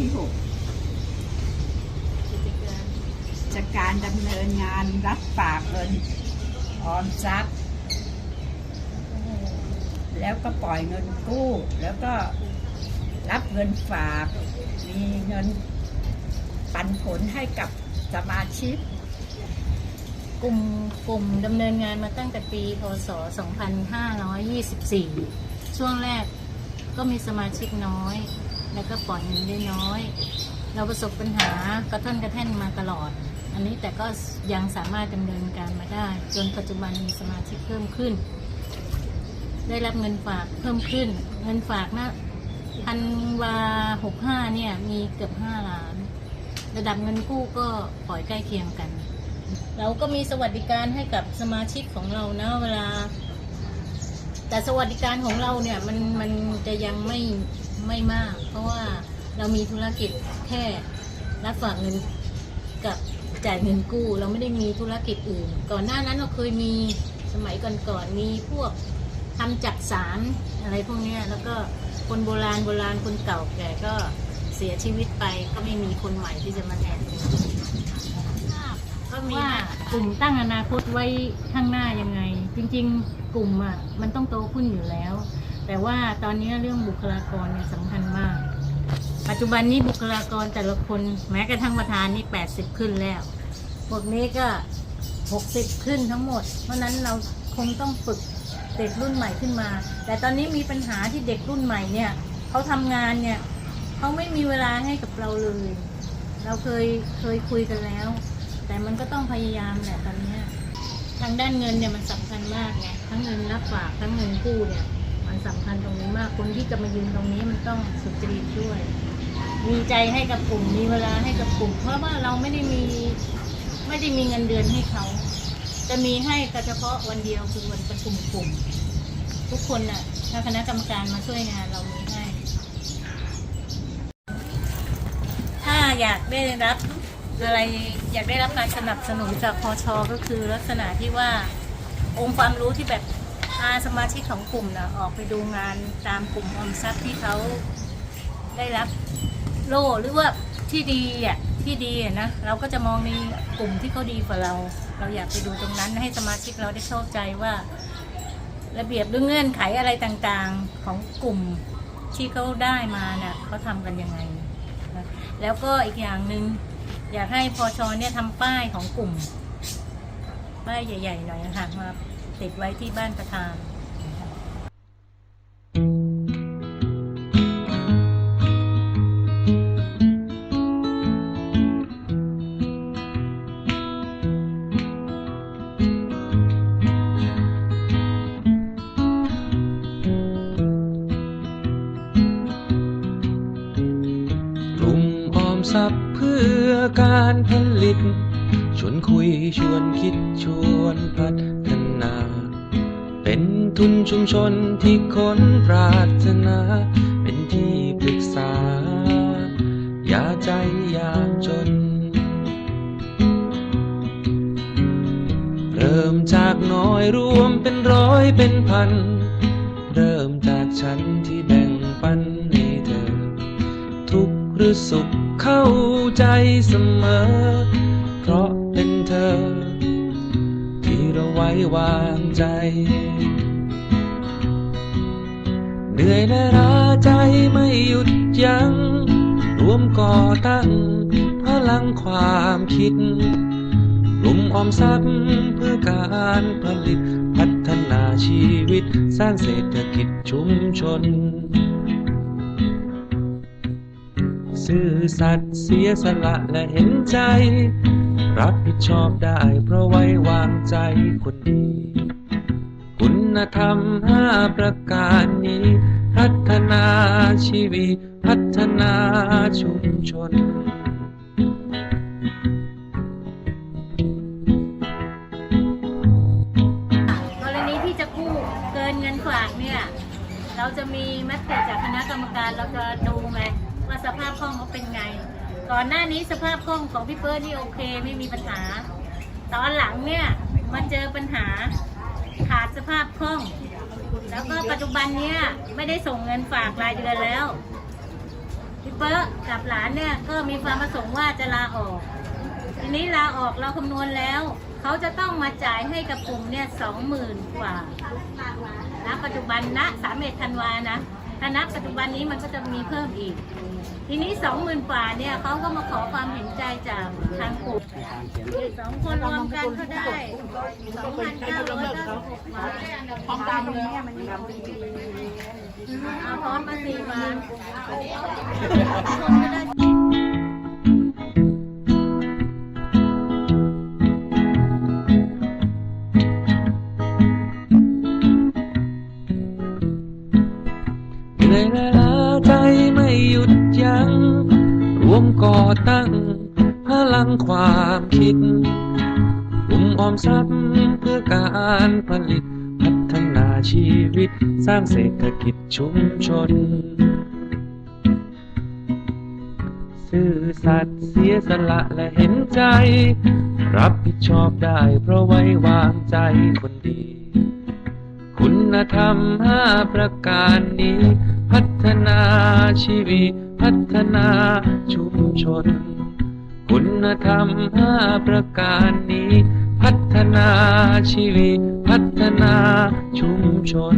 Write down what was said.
ที่หกจากการดำเนินงานรับฝากเงินออมทรัพย์ แล้วก็ปล่อยเงินกู้ แล้วก็รับเงินฝาก มีเงินปันผลให้กับสมาชิกกลุ่มกลุ่มดำเนินงานมาตั้งแต่ปีพศ 2524 ช่วงแรกก็มีสมาชิกน้อย แล้วก็ปล่อยเงินได้น้อย เราประสบปัญหากระท่อนกระแท่นมาตลอด อันนี้แต่ก็ยังสามารถดำเนินการมาได้ จนปัจจุบันมีสมาชิกเพิ่มขึ้น ได้รับเงินฝากเพิ่มขึ้น เงินฝากนะพันวาหกห้าเนี่ยมีเกือบห้าล้าน ระดับเงินกู้ก็ปล่อยใกล้เคียงกัน เราก็มีสวัสดิการให้กับสมาชิกของเรานะเวลา แต่สวัสดิการของเราเนี่ยมันมันจะยังไม่ ไม่มาก เพราะว่าเรามีธุรกิจแค่รับฝากเงินกับจ่ายเงินกู้ เราไม่ได้มีธุรกิจอื่น ก่อนหน้านั้นเราเคยมีสมัยก่อนๆมีพวกทำจักสารอะไรพวกนี้แล้วก็คนโบราณโบราณคนเก่าแก่ก็เสียชีวิตไปก็ไม่มีคนใหม่ที่จะมาแทนก็มีว่ากลุ่มตั้งอนาคตไว้ข้างหน้ายังไง จริง ๆ กลุ่มอะมันต้องโตขึ้นอยู่แล้ว แต่ว่าตอนนี้เรื่องบุคลากรเนี่ยสำคัญมาก ปัจจุบันนี้บุคลากรแต่ละคนแม้กระทั่งประธานนี่ 80 ขึ้นแล้ว พวกนี้ก็ 60 ขึ้นทั้งหมด เพราะนั้นเราคงต้องฝึกเด็กรุ่นใหม่ขึ้นมา แต่ตอนนี้มีปัญหาที่เด็กรุ่นใหม่เนี่ยเขาทำงานเนี่ยเขาไม่มีเวลาให้กับเราเลย เราเคยเคยคุยกันแล้ว แต่มันก็ต้องพยายามแหละตอนนี้ทางด้านเงินเนี่ยมันสำคัญมากไงทั้งเงินรับฝากทั้งเงินกู้เนี่ย มันสำคัญตรงนี้มากคนที่จะมายืนตรงนี้มันต้องสุจริตด้วย มีใจให้กับกลุ่มมีเวลาให้กับกลุ่ม เพราะว่าเราไม่ได้มีไม่ได้มีเงินเดือนให้เขาจะมีให้ก็เฉพาะวันเดียวคือวันประชุมกลุ่ม ทุกคนน่ะถ้าคณะกรรมการมาช่วยงานเรามีให้ ถ้าอยากได้รับอะไรอยากได้รับการสนับสนุนจากพอชก็คือลักษณะที่ว่าองค์ความรู้ที่แบบ อาสมาชิกของกลุ่มนะออกไปดูงานตามกลุ่มออมทรัพย์ที่เขาได้รับโล่หรือว่าที่ดีอะที่ดีอะนะเราก็จะมองในกลุ่มที่เขาดีกว่าเรา เราอยากไปดูตรงนั้นให้สมาชิกเราได้เข้าใจว่า ระเบียบหรือเงื่อนไขอะไรต่างๆของกลุ่มที่เขาได้มาเนี่ยเขาทำกันยังไงนะแล้วก็อีกอย่างหนึ่งอยากให้พอชอเนี่ยทำป้ายของกลุ่มป้ายใหญ่ ๆ หน่อยนะคะมา ติดไว้ที่บ้านประธานกลุ่มออมทรัพย์เพื่อการผลิต ชวนคุยชวนคิดชวนพัฒ เป็นทุนชุมชนที่คนปรารถนา เป็นที่ปรึกษา อย่าใจยามจน เริ่มจากน้อยรวมเป็นร้อยเป็นพัน เริ่มจากฉันที่แบ่งปันให้เธอ ทุกหรือสุขเข้าใจเสมอ เพราะเป็นเธอ ว้วางใจ เหนื่อยและล้าใจไม่หยุดยัง้งรวมก่อตั้งพลังความคิดกลุ่มออมทรัพย์เพื่อการผลิต พัฒนาชีวิตสร้างเศรษฐกิจชุมชน ซื่อสัตย์เสียสละและเห็นใจ รับผิดชอบได้เพราะไว้วางใจคนดี คุณธรรมห้าประการนี้ พัฒนาชีวิต พัฒนาชุมชนกรณีที่จะกู้เกินเงินฝากเนี่ย เราจะมีมติจากคณะกรรมการเราจะดูไงว่าสภาพคล่องเขาเป็นไง ก่อนหน้านี้สภาพคล่องของพี่เปิ้ลนี่โอเคไม่มีปัญหา ตอนหลังเนี่ยมาเจอปัญหาขาดสภาพคล่อง แล้วก็ปัจจุบันเนี้ยไม่ได้ส่งเงินฝากรายเดือนแล้วพี่เป๊ะกับหลานเนี่ยก็มีความประสงค์ว่าจะลาออก ทีนี้ลาออกเราคำนวณแล้วเขาจะต้องมาจ่ายให้กับกลุ่มเนี่ยสองหมื่นกว่าณปัจจุบันณสามเอ็ดธันวานะ ถ้าณปัจจุบันนี้มันก็จะมีเพิ่มอีก ทีนี้สองหมื่นกว่าเนี่ยเขาก็มาขอความเห็นใจจากทางกลุ่มสองคนรวมกันก็ได้สองพันเก้าร้อยเก้าสิบหกบาทพร้อมกันเนี่ยมันเอาพร้อมมาสี่บาท ก่อตั้ง พลังความคิดกลุ่มออมทรัพย์เพื่อการผลิต พัฒนาชีวิตสร้างเศรษฐกิจชุมชน ซื่อสัตย์เสียสละและเห็นใจ รับผิดชอบได้เพราะไว้วางใจคนดี คุณธรรมห้าประการนี้ พัฒนาชีวิต พัฒนาชุมชน คุณธรรมห้าประการนี้ พัฒนาชีวิต พัฒนาชุมชน